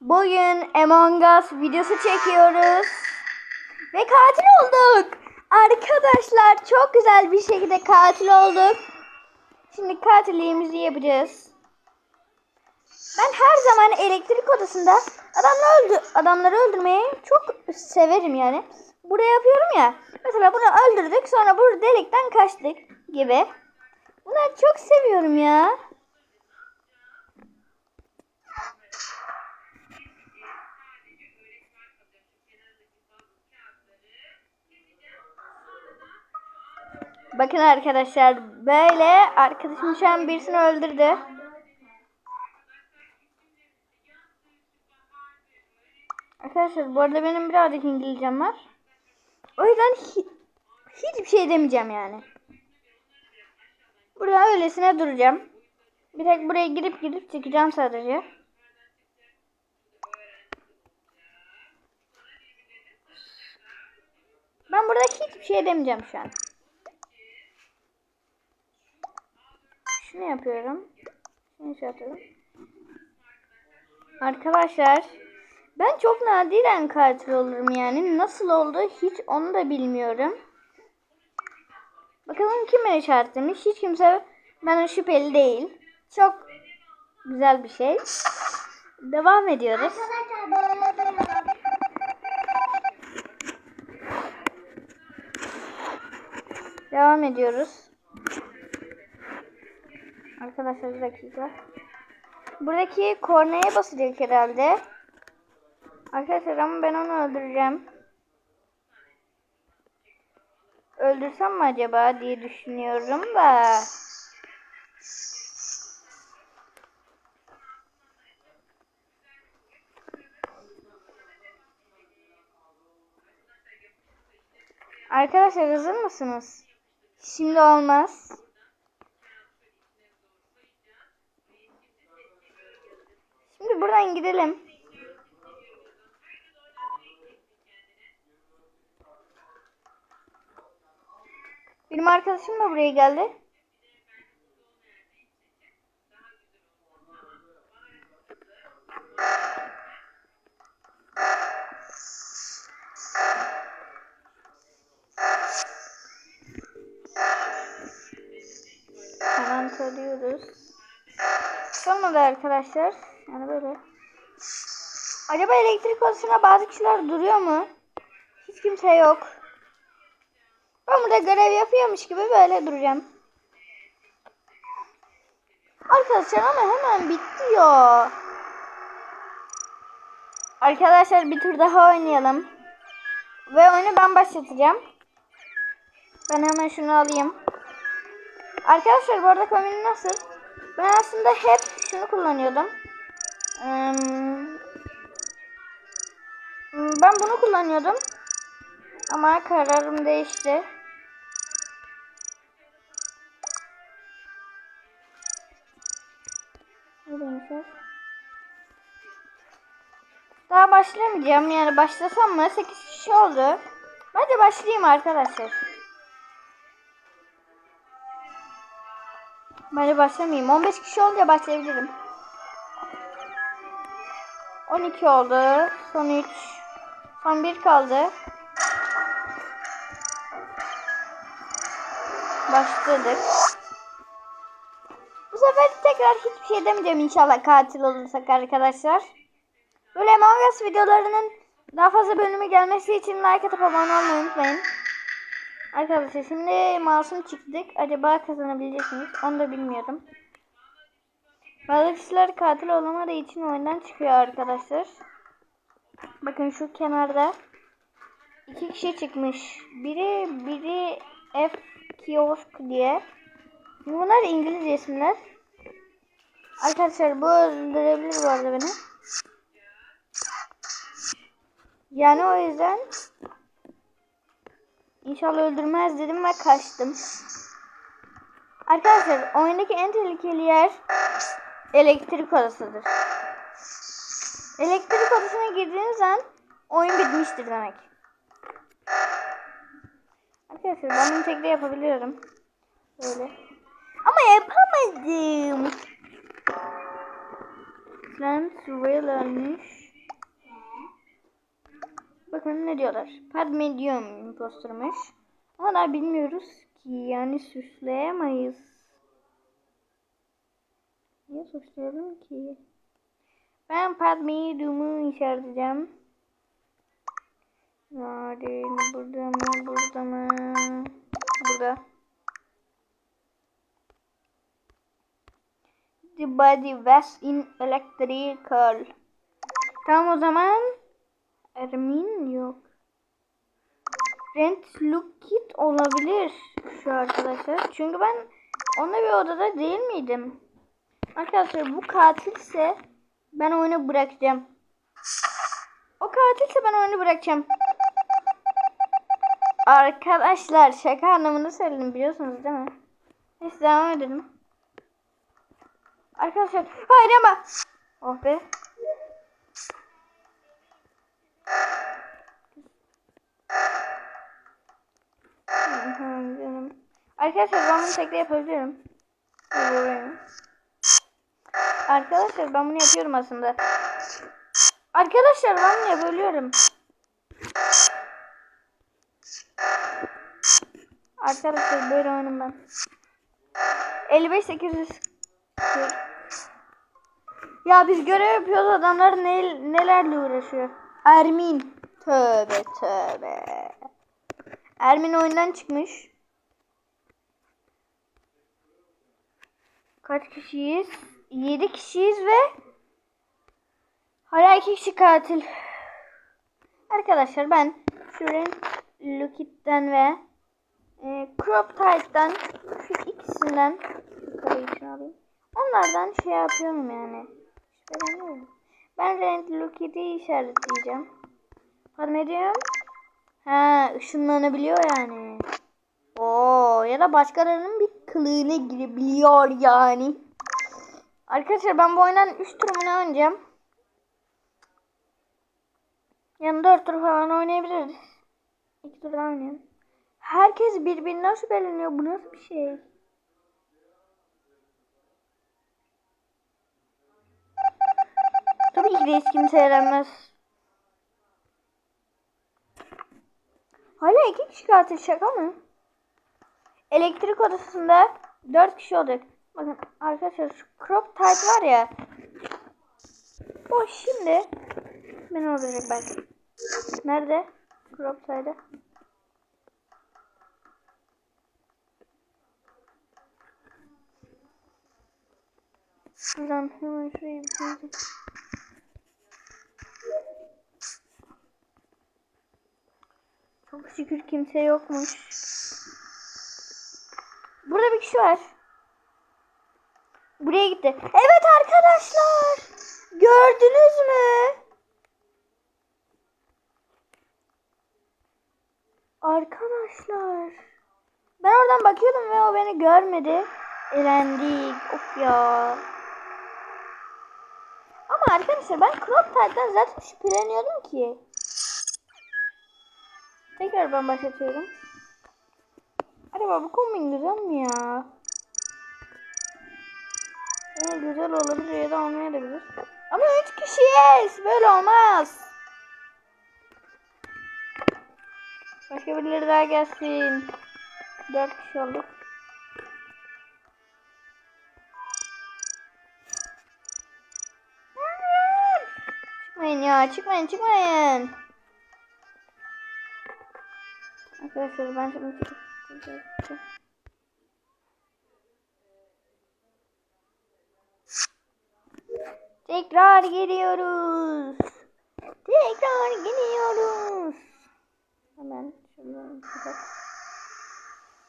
Bugün Among Us videosu çekiyoruz. Ve katil olduk. Arkadaşlar çok güzel bir şekilde katil olduk. Şimdi katilliğimizi yapacağız. Ben her zaman elektrik odasında adamları, öldü adamları öldürmeyi çok severim yani. Buraya yapıyorum ya. Mesela bunu öldürdük sonra bu delikten kaçtık gibi. Bunları çok seviyorum ya. Bakın arkadaşlar böyle arkadaşım şu an birisini öldürdü. Arkadaşlar bu arada benim birazcık İngilizcem var. O yüzden hi- hiçbir şey demeyeceğim yani. Burada öylesine duracağım. Bir tek buraya girip girip çıkacağım sadece. Ben burada hiçbir şey demeyeceğim şu an. Şunu yapıyorum. Şunu şey yapıyorum. Arkadaşlar ben çok nadiren katil olurum yani. Nasıl oldu hiç onu da bilmiyorum. Bakalım kim beni işaretlemiş. Hiç kimse bana şüpheli değil. Çok güzel bir şey. Devam ediyoruz. Devam ediyoruz. Arkadaşlar bir dakika. Buradaki kornaya basacak herhalde. Arkadaşlar ama ben onu öldüreceğim. Öldürsem mi acaba diye düşünüyorum da. Arkadaşlar hazır mısınız? Şimdi olmaz. Şimdi buradan gidelim. Benim arkadaşım da buraya geldi. Hemen söylüyoruz. Sonra arkadaşlar. Yani böyle. Acaba elektrik odasına bazı kişiler duruyor mu? Hiç kimse yok. Ben burada görev yapıyormuş gibi böyle duracağım. Arkadaşlar ama hemen bitiyor. Arkadaşlar bir tur daha oynayalım. Ve oyunu ben başlatacağım. Ben hemen şunu alayım. Arkadaşlar bu arada komedi nasıl? Ben aslında hep şunu kullanıyordum. Ben bunu kullanıyordum. Ama kararım değişti. Daha başlamayacağım. Yani başlasam mı? 8 kişi oldu. Bence başlayayım arkadaşlar. Bence başlamayayım. 15 kişi olunca başlayabilirim. 12 oldu. Son 3. Son 1 kaldı. Başladık. Bu sefer tekrar hiçbir şey demeyeceğim inşallah katil olursak arkadaşlar. Böyle Among Us videolarının daha fazla bölümü gelmesi için like atıp abone olmayı unutmayın. Arkadaşlar şimdi masum çıktık. Acaba kazanabilecek miyiz? Onu da bilmiyorum. Bazı kişiler katil olamadığı için oyundan çıkıyor arkadaşlar. Bakın şu kenarda iki kişi çıkmış. Biri biri F kiosk diye. Bunlar İngilizce isimler. Arkadaşlar bu öldürebilir bu arada beni. Yani o yüzden İnşallah öldürmez dedim ve kaçtım. Arkadaşlar oyundaki en tehlikeli yer elektrik odasıdır. Elektrik odasına girdiğiniz an oyun bitmiştir demek. Arkadaşlar ben bunu tekrar yapabiliyorum. Böyle. Ama yapamadım. Lan Surreal ölmüş. Bakın ne diyorlar. Pad medium impostermış. Ama daha bilmiyoruz ki yani suçlayamayız. Niye suçlayalım ki? Ben pad medium'u işaretleyeceğim. Nerede? Burada mı? Burada mı? Burada. The body was in electrical. Tamam o zaman Ermin yok. Rent look kit olabilir şu arkadaşlar. Çünkü ben onunla bir odada değil miydim? Arkadaşlar bu katilse ben oyunu bırakacağım. O katilse ben oyunu bırakacağım. Arkadaşlar şaka anlamını söyledim biliyorsunuz değil mi? Neyse devam edelim. Arkadaşlar hayır ama. Oh be. Arkadaşlar ben bunu tekrar yapabilirim. Yapıyorum. Arkadaşlar ben bunu yapıyorum aslında. Arkadaşlar ben bunu yapabiliyorum. Arkadaşlar böyle oyunum ben. 55 800 Ya biz görev yapıyoruz adamlar ne, nelerle uğraşıyor. Ermin. Tövbe tövbe. Ermin oyundan çıkmış. Kaç kişiyiz? 7 kişiyiz ve hala 2 kişi katil. Arkadaşlar ben şuradan Lookit'ten ve e, Crop Tight'tan şu ikisinden alayım. Onlardan şey yapıyorum yani. Şüpheleniyorum. Ben Rent Lookit'i işaretleyeceğim. Pardon ediyorum. Ha ışınlanabiliyor yani. Oo ya da başkalarının bir kılığına girebiliyor yani. Arkadaşlar ben bu oyundan 3 turumunu oynayacağım. Yani 4 tur falan oynayabiliriz. 2 tur oynayalım. Herkes birbirinden şüpheleniyor. Bu nasıl bir şey? Tabii ki reis kimse eğlenmez. Hala iki kişi katil şaka mı? Elektrik odasında dört kişi olacak. Bakın arkadaşlar şu crop tight var ya. O şimdi ben olacak belki. Nerede? Crop tight'ı. Şuradan hemen şuraya bir koyayım. Çok şükür kimse yokmuş. Burada bir kişi var. Buraya gitti. Evet arkadaşlar. Gördünüz mü? Arkadaşlar. Ben oradan bakıyordum ve o beni görmedi. Elendik. Of ya. Ama arkadaşlar ben Crop Tight'tan zaten şüpheleniyordum ki. Tekrar ben başlatıyorum. Acaba bu kombin güzel mi ya? Evet, güzel olabilir ya da olmayabilir. Ama 3 kişiyiz. Böyle olmaz. Başka birileri daha gelsin. 4 kişi olduk. Çıkmayın ya çıkmayın çıkmayın. Arkadaşlar ben şimdi çıkıp Tekrar geliyoruz. Tekrar geliyoruz. Hemen şuradan.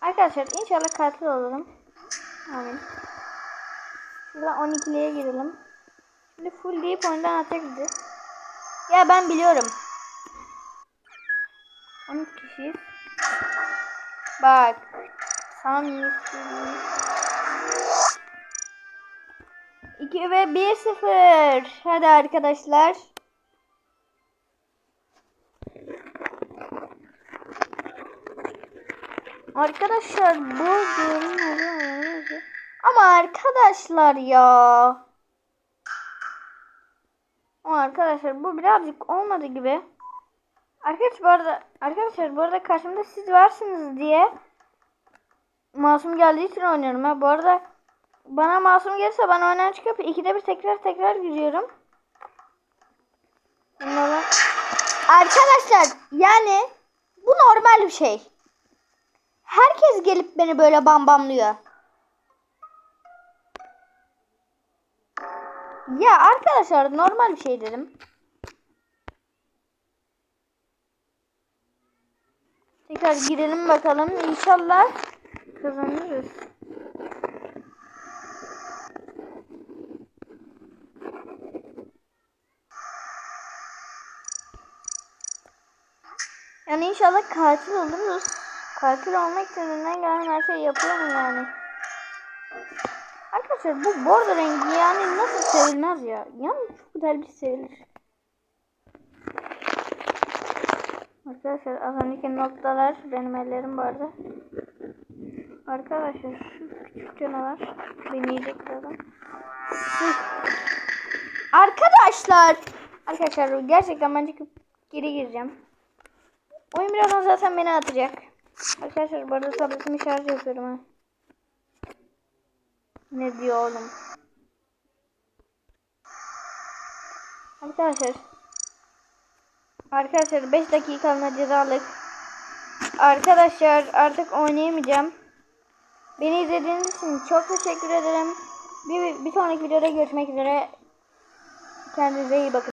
Arkadaşlar inşallah katil olalım. Amin. Şuradan 12'liye girelim. Şimdi full deyip oyundan atacak. Ya ben biliyorum. 12 kişiyiz. Bak. Tam 2 ve 1 0. Hadi arkadaşlar. Arkadaşlar bu görünmedi. Ama arkadaşlar ya. Ama arkadaşlar bu birazcık olmadı gibi. Arkadaşlar bu arada arkadaşlar bu arada karşımda siz varsınız diye masum geldiği için oynuyorum ha. Bu arada bana masum gelirse ben oyundan çıkıp ikide bir tekrar tekrar giriyorum. Bunları... Arkadaşlar yani bu normal bir şey. Herkes gelip beni böyle bambamlıyor. Ya arkadaşlar normal bir şey dedim. Tekrar girelim bakalım. İnşallah kazanırız. Yani inşallah katil oluruz. Katil olmak için elinden gelen her şeyi yapıyorum yani. Arkadaşlar bu bordo rengi yani nasıl sevilmez ya? Yani çok güzel bir sevilir. Arkadaşlar az önceki noktalar benim ellerim vardı. Arkadaşlar şu küçük canavar beni yiyecek birazdan. Arkadaşlar. Arkadaşlar gerçekten ben çıkıp geri gireceğim. Oyun birazdan zaten beni atacak. Arkadaşlar bu arada tabletimi şarj yapıyorum ha. Ne diyor oğlum? Arkadaşlar. Arkadaşlar 5 dakikalığına cezalık. Arkadaşlar artık oynayamayacağım. Beni izlediğiniz için çok teşekkür ederim. Bir, bir sonraki videoda görüşmek üzere. Kendinize iyi bakın.